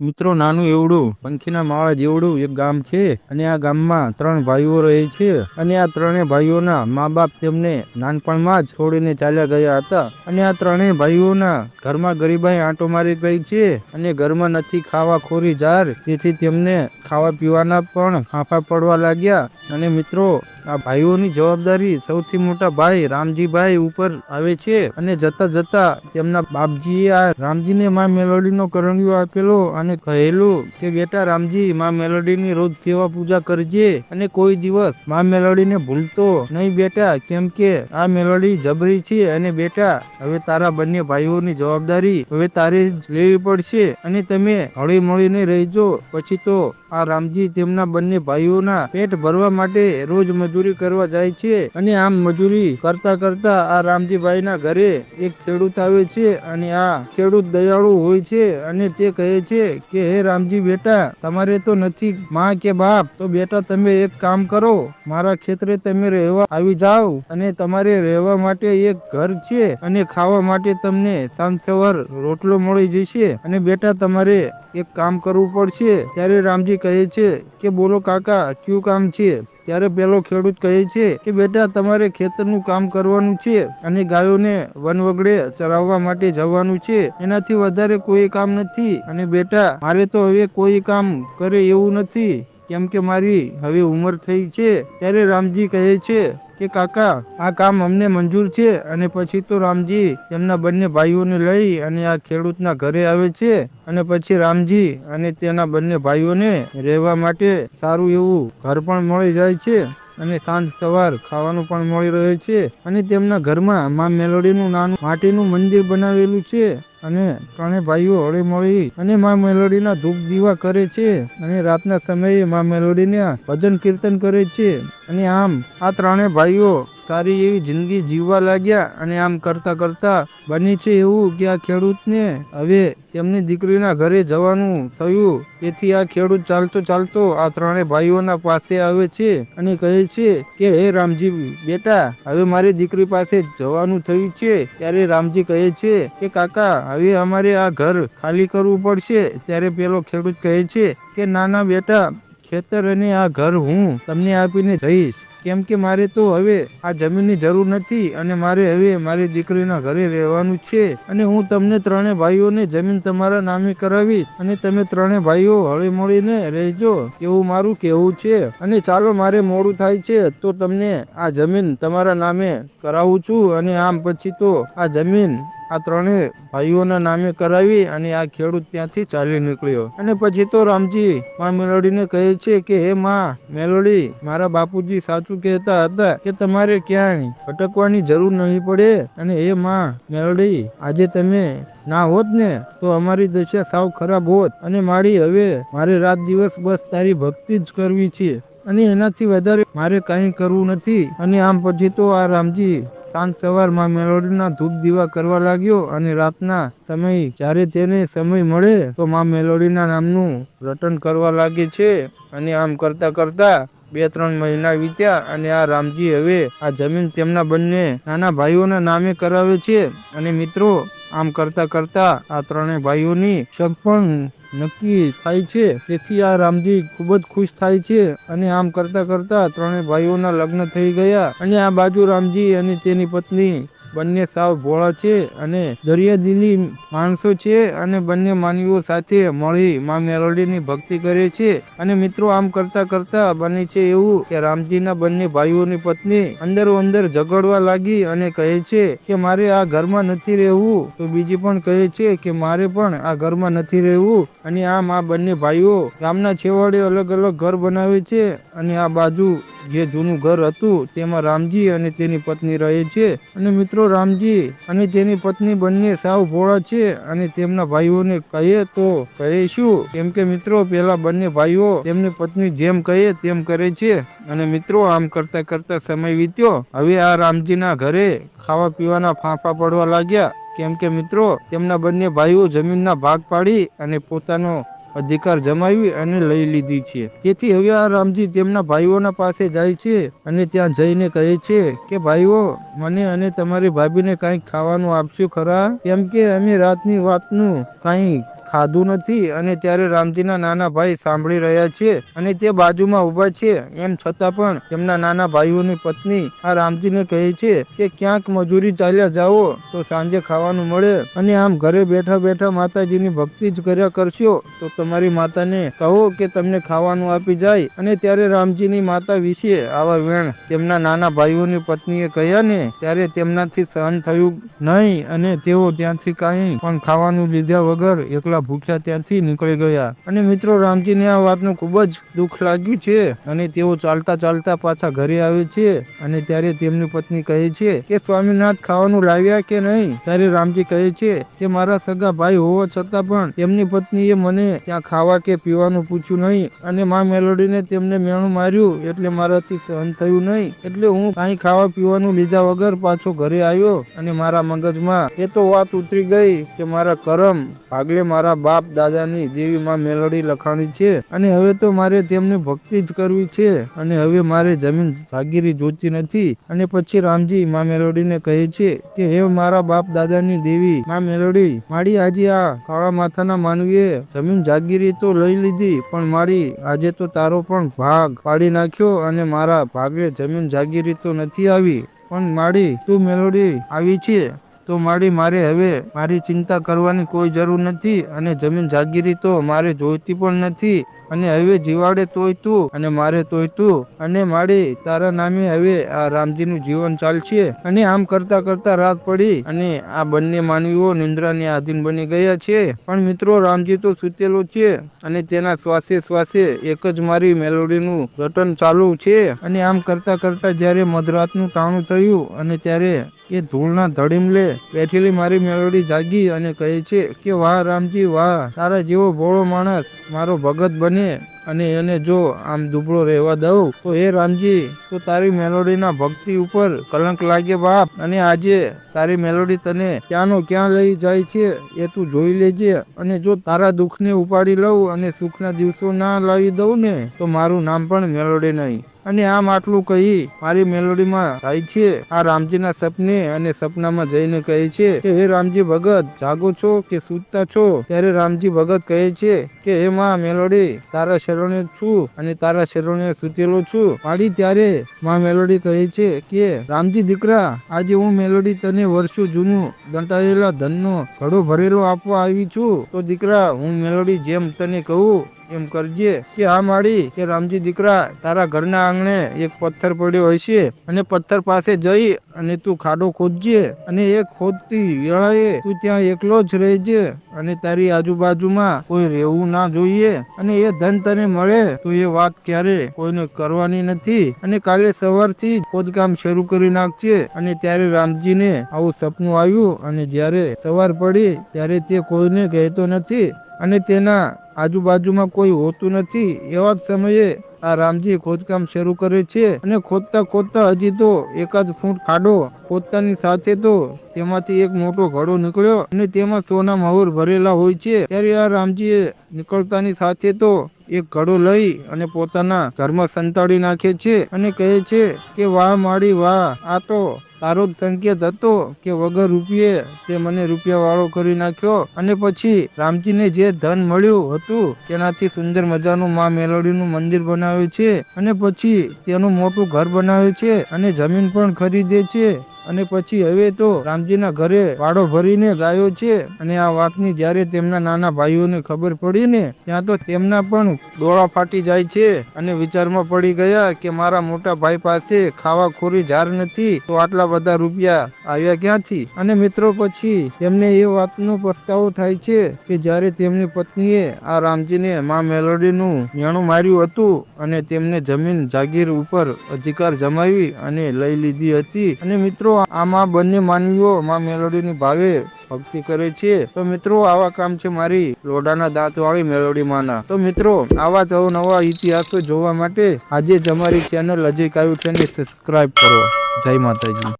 મિત્રો, નાનું એવડું, પંખીના માળા જેવડું એક ગામ છે અને આ ગામમાં ત્રણ ભાઈઓ રહે છે અને આ ત્રણેય ભાઈઓના મા બાપ તેમને નાનપણમાં જ છોડીને ચાલ્યા ગયા હતા અને આ ત્રણેય ભાઈઓના ઘરમાં ગરીબાઈ આંટો મારી ગઈ છે અને ઘરમાં નથી ખાવા ખોરી જાર, તેથી તેમને ખાવા પીવાના પણ ફાંફા પડવા લાગ્યા અને મિત્રો, આ ભાઈઓની જવાબદારી સૌથી મોટા ભાઈ રામજીભાઈ ઉપર આવે છે અને જતા જતા તેમના બાપજીએ આ રામજીને મા મેલોડીનો કરણિયો આપેલો અને કહેલું કે, બેટા રામજી, માં મેલોડીની રોજ સેવા પૂજા કરજે અને કોઈ દિવસમાં મેલોડીને ભૂલતો નહીં બેટા, કેમ કે આ મેલોડી જબરી છે અને બેટા, હવે તારા બંને ભાઈઓની જવાબદારી હવે તારે જ લેવી પડશે અને તમે હળી મળીને રહેજો, પછી તો આ રામજી તેમના બંને ભાઈઓના પેટ ભરવા માટે રોજ મજૂરી કરવા જાય છે અને આમ મજૂરી કરતા કરતા આ રામજીભાઈના ઘરે એક ખેડૂત આવે છે અને આ ખેડૂત દયાળુ હોય છે અને તે કહે છે કે, હે રામજી બેટા, તમારે તો નથી માં કે બાપ, તો બેટા તમે એક કામ કરો, મારા ખેતરે તમે રહેવા આવી જાઓ અને તમારે રહેવા માટે એક ઘર છે અને ખાવા માટે તમને સાંજ સવાર રોટલો મળી જશે અને બેટા તમારે એક કામ કરવું પડશે. ત્યારે રામજી કહે છે કે, બોલો કાકા, કયું કામ છે? ત્યારે પેલો ખેડૂત કહે છે કે, બેટા, તમારે ખેતરનું કામ કરવાનું છે અને ગાયોને વનવગડે ચરાવવા માટે જવાનું છે. એનાથી વધારે કોઈ કામ નથી. અને બેટા, મારે તો હવે કોઈ કામ કરે એવું નથી. કેમ કે મારી હવે ઉંમર થઈ છે. ત્યારે રામજી કહે છે કે કાકા, આ કામ અમને મંજૂર છે અને પછી તો રામજી તેમના બંને ભાઈઓને લઈ અને આ ખેડૂતના ઘરે આવે છે અને પછી રામજી અને તેના બંને ભાઈઓને રહેવા માટે સારું એવું ઘર પણ મળી જાય છે અને સાંજ સવાર ખાવાનું પણ મળી રહે છે અને તેમના ઘરમાં મા મેલોડીનું નાનું માટીનું મંદિર બનાવેલું છે. અને ત્રણેય ભાઈઓ હળી મળી અને માં મેલોડીના ધૂપ દીવા કરે છે અને રાતના સમયે માં મેલોડીને ભજન કીર્તન કરે છે. અને આમ આ ત્રણેય ભાઈઓ સારી એવી જિંદગી જીવવા લાગ્યા અને આમ કરતા કરતા બની છે એવું કે આ ખેડૂતને હવે તેમની દીકરીના ઘરે જવાનું થયું. તેથી આ ખેડૂત ચાલતો ચાલતો આ ત્રણેય ભાઈઓના પાસે આવે છે અને કહે છે કે, હે રામજી બેટા, હવે મારી દીકરી પાસે જવાનું થયું છે. ત્યારે રામજી કહે છે કે, કાકા, હવે અમારે આ ઘર ખાલી કરવું પડશે. ત્યારે પેલો ખેડૂત કહે છે કે નાના બેટા ખેતર અને આ ઘર હું તમને આપીને જઈશ. કેમ કે મારે તો હવે આ જમીનની જરૂર નથી અને મારે હવે મારી દીકરીના ઘરે રહેવાનું છે અને હું તમને ત્રણે ભાઈઓને જમીન તમારા નામે કરાવીશ અને તમે ત્રણે ભાઈઓ હળી મળીને રહેજો એવું મારું કહેવું છે. અને ચાલો મારે મોડું થાય છે તો તમને આ જમીન તમારા નામે કરાવું છું અને આમ પછી તો આ જમીન આ ત્રણેય ભાઈઓના નામે કરાવી અને આ ખેડૂત ત્યાંથી ચાલી નીકળ્યો. અને પછી તો રામજી માં મેલોડીને કહે છે કે, હે માં, મેલોડી, મારા બાપુજી સાચું કહેતા હતા કે તમારે ક્યાંય ભટકવાની જરૂર નહીં પડે. અને હે માં, મેલોડી, આજે તમે ના હોત ને, તો અમારી દશા સાવ ખરાબ હોત. અને મારી હવે મારે રાત દિવસ બસ તારી ભક્તિ જ કરવી છે. અને એનાથી વધારે મારે કાંઈ કરવું નથી. અને આમ પછી તો આ રામજી સાંજ સવારમાં મેલોડીના ધૂપ દીવા કરવા લાગ્યો અને રાતના સમય, જ્યારે તેને સમય મળે, તો માં મેલોડીના નામનું રટન કરવા લાગે છે. અને આમ કરતા કરતા બે ત્રણ મહિના વીત્યા અને આ રામજી હવે આ જમીન તેમના બંને નાના ભાઈઓના નામે કરાવે છે. અને મિત્રો, આમ કરતા કરતા આ ત્રણેય ભાઈઓની શક પણ નક્કી થાય છે. તેથી આ રામજી ખૂબ જ ખુશ થાય છે અને આમ કરતા કરતા ત્રણેય ભાઈઓના લગ્ન થઈ ગયા અને આ બાજુ રામજી અને તેની પત્ની બંને સાવ ભોળા છે અને દરિયાદિલી માણસો છે અને બંને માનવીઓ સાથે મળી માં મેરોડીની ભક્તિ કરે છે. અને મિત્રો, આમ કરતા કરતા બને છે એવું કે રામજીના બંને ભાઈઓની પત્ની અંદરો અંદર ઝઘડવા લાગી અને કહે છે કે, મારે આ ઘરમાં નથી રહેવું. તો બીજી પણ કહે છે કે, મારે પણ આ ઘરમાં નથી રહેવું. અને આમ આ બંને ભાઈઓ ગામના છેવાડે અલગ અલગ ઘર બનાવે છે અને આ બાજુ જે જૂનું ઘર હતું તેમાં રામજી અને તેની પત્ની રહે છે. અને મિત્રો રામજી અને તેની પત્ની બંને સાવ ભોળા છે અને તેમના ભાઈઓને કહીએ તો કહીશું. કેમ કે મિત્રો, પેલા બંને ભાઈઓ તેમની પત્ની જેમ કહે તેમ કરે છે અને મિત્રો, આમ કરતા કરતા સમય વીત્યો. હવે આ રામજીના ઘરે ખાવા પીવાના ફાંફા પડવા લાગ્યા. કેમ કે મિત્રો, તેમના બંને ભાઈઓ જમીનના ભાગ પાડી અને પોતાનો અધિકાર જમાવી અને લઈ લીધી છે. તેથી હવે આ રામજી તેમના ભાઈઓના પાસે જાય છે અને ત્યાં જઈને કહે છે કે, ભાઈઓ, મને અને તમારી ભાભીને કાંઈક ખાવાનું આપશો ખરા? કેમ કે અમે રાતની વાતનું કાંઈ ખાધું નથી અને ત્યારે રામજીના નાના ભાઈ સાંભળી રહ્યા છે અને તે બાજુમાં ઊભા છે. એમ છતાં પણ તેમના નાના ભાઈઓની પત્ની આ રામજીને કહે છે કે ક્યાંક મજૂરી ચાલ્યા જાઓ તો સાંજે ખાવાનું મળે અને આમ ઘરે બેઠા બેઠા માતાજીની ભક્તિ જ કર્યા કરશો. તો તમારી માતાને કહો કે તમને ખાવાનું આપી જાય અને ત્યારે રામજીની માતા વિશે આવા વેણ તેમના નાના ભાઈઓની પત્નીએ કહ્યા ને ત્યારે તેમનાથી સહન થયું નહીં અને તેઓ ત્યાંથી કાંઈ પણ ખાવાનું લીધા વગર એકલા ભૂખ્યા ત્યાંથી નીકળી ગયા. અને મિત્રો, રામજીને આ વાતનું ખૂબ જ દુઃખ લાગ્યું છે. અને તેઓ ચાલતા ચાલતા પાછા ઘરે આવે છે. અને ત્યારે તેમની પત્ની કહે છે કે, સ્વામીનાથ ખાવાનું લાવ્યા કે નહીં? ત્યારે રામજી કહે છે કે, મારા સગા ભાઈ હોવા છતાં પણ તેમની પત્નીએ મને ત્યાં ખાવા કે પીવાનું પૂછ્યું નહીં. અને મા મેલોડીને તેમને મેણું માર્યું એટલે મારાથી સહન થયું નહીં. એટલે હું કાંઈ ખાવા પીવાનું લીધા વગર પાછો ઘરે આવ્યો. અને મારા મગજમાં એ તો વાત ઉતરી ગઈ કે, મારા કરમ ભાગલે મારા બાપ દાદાની દેવી માં મેલોડી લખાણી છે અને હવે તો મારે તેમની ભક્તિ જ કરવી છે અને હવે મારે જમીન ભાગીરી જોતી નથી. અને પછી રામજી માં મેલોડીને કહે છે કે, હે મારા બાપ દાદાની દેવી માં મેલોડી, મારી આજે આ કાળા માથાના માનવીએ જમીન જાગીરી તો લઈ લીધી, પણ મારી આજે તો તારો પણ ભાગ પાડી નાખ્યો અને મારા ભાગે જમીન જાગીરી તો નથી આવી, પણ મારી તું મેલોડી આવી છે. તો મારી મારે હવે મારી ચિંતા કરવાની કોઈ જરૂર નથી અને જમીન જાગીરી તો મારે જોઈતી પણ નથી અને હવે જીવાડે તોય તું અને મારે તોય તું અને મારી તારા નામે હવે આ રામજીનું જીવન ચાલશે. અને આમ કરતા કરતા રાત પડી અને આ બંને માનવીઓ નિંદ્રાને આધીન બની ગયા છે. પણ મિત્રો, રામજી તો સૂતેલો છે અને તેના શ્વાસે શ્વાસે એક જ મારી મેલોડીનું રટન ચાલુ છે. અને આમ કરતા કરતા જ્યારે મધરાતનું ટાણું થયું અને ત્યારે એ ધૂળના ધડીમલે બેઠેલી મારી મેલોડી જાગી અને કહે છે કે, વાહ રામજી, વાહ, તારા જેવો ભોળો માણસ મારો ભગત બને અને એને જો આમ દુબળો રહેવા દઉં, તો હે રામજી, તો તારી મેલોડીના ભક્તિ ઉપર કલંક લાગે બાપ અને આજે તારી મેલોડી તને ક્યાંનો ક્યાં લઈ જાય છે એ તું જોઈ લેજે અને જો તારા દુઃખને ઉપાડી લઉં અને સુખના દિવસો ના લાવી દઉં ને, તો મારું નામ પણ મેલોડી નહીં. અને આમ આટલું કહી મારી મેલોડીમાં થાય છે. આ રામજીના સપને અને સપનામાં જઈને કહે છે કે, હે રામજી ભગત, જાગો છો કે સૂતા છો? ત્યારે રામજી ભગત કહે છે કે, હે માં મેલોડી, તારા શરણે છું અને તારા શરણે સૂતેલો છું. પાડી ત્યારે માં મેલોડી કહે છે કે, રામજી દીકરા, આજે હું મેલોડી તને વર્ષો જૂનું દંટાયેલા ધનનો ઘડો ભરેલો આપવા આવી છું. તો દીકરા, હું મેલોડી જેમ તને કહું એમ કરજે કે હા માળી કે રામજી દીકરા, તારા ઘરના આંગણે એક પથ્થર પડ્યો હશે અને પથ્થર પાસે જઈ અને તું ખાડો ખોદજે અને એ ખોદતી વેળાએ તું ત્યાં એકલો જ રહેજે અને તારી આજુબાજુમાં કોઈ રહેવું ના જોઈએ અને એ ધન તને મળે, તો એ વાત ક્યારે કોઈને કરવાની નથી અને કાલે સવારથી ખોદકામ શરૂ કરી નાખજે અને ત્યારે રામજીને આવું સપનું આવ્યું અને જ્યારે સવાર પડી ત્યારે તે કોઈને કહેતો નથી અને તેના આજુબાજુમાં કોઈ હોતું નથી. એવા જ સમયે આ રામજી ખોદકામ શરૂ કરે છે અને ખોદતા ખોદતા હજી તો એકાદ ફૂટ ખાડો ખોદતાની સાથે તો તેમાંથી એક મોટો ઘડો નીકળ્યો અને તેમાં સોના મહુર ભરેલા હોય છે. ત્યારે આ રામજીએ નીકળતાની સાથે તો એક ઘડો લઈ અને પોતાના ઘરમાં સંતાડી નાખે છે અને કહે છે કે વાહ માળી વાહ, આ તો તારો સંકેત હતો કે વગર રૂપિયે તે મને રૂપિયા વાળો કરી નાખ્યો અને પછી રામજીને જે ધન મળ્યું હતું તેનાથી સુંદર મજાનું મા મેલોડીનું મંદિર બનાવે છે અને પછી તેનું મોટું ઘર બનાવે છે અને જમીન પણ ખરીદે છે. અને પછી હવે તો રામજીના ઘરે વાડો ભરીને ગાયો છે અને આ વાતની જ્યારે તેમના નાના ભાઈઓને ખબર પડી ને, ત્યાં તો તેમના પણ ડોળા ફાટી જાય છે અને વિચારમાં પડી ગયા કે મારા મોટા ભાઈ પાસે ખાવા ખોરી જાર નથી, તો આટલા બધા રૂપિયા આવ્યા ક્યાંથી? અને મિત્રો, પછી તેમને એ વાતનો પસ્તાવો થાય છે કે જ્યારે તેમની પત્નીએ આ રામજીને મા મેલોડીનું મેણું માર્યું હતું અને તેમને જમીન જાગીર ઉપર અધિકાર જમાવી અને લઈ લીધી હતી. અને મિત્રો આમાં બંને માનવીઓ માં મેલોડીની ભાવે ભક્તિ કરે છે. તો મિત્રો, આવા કામ છે મારી લોડાના દાંત વાળી મેલોડી માના. તો મિત્રો, આવા જ નવા ઇતિહાસો જોવા માટે આજે જ અમારી ચેનલ અજય કાયુ છે સબસ્ક્રાઇબ કરો. જય માતાજી.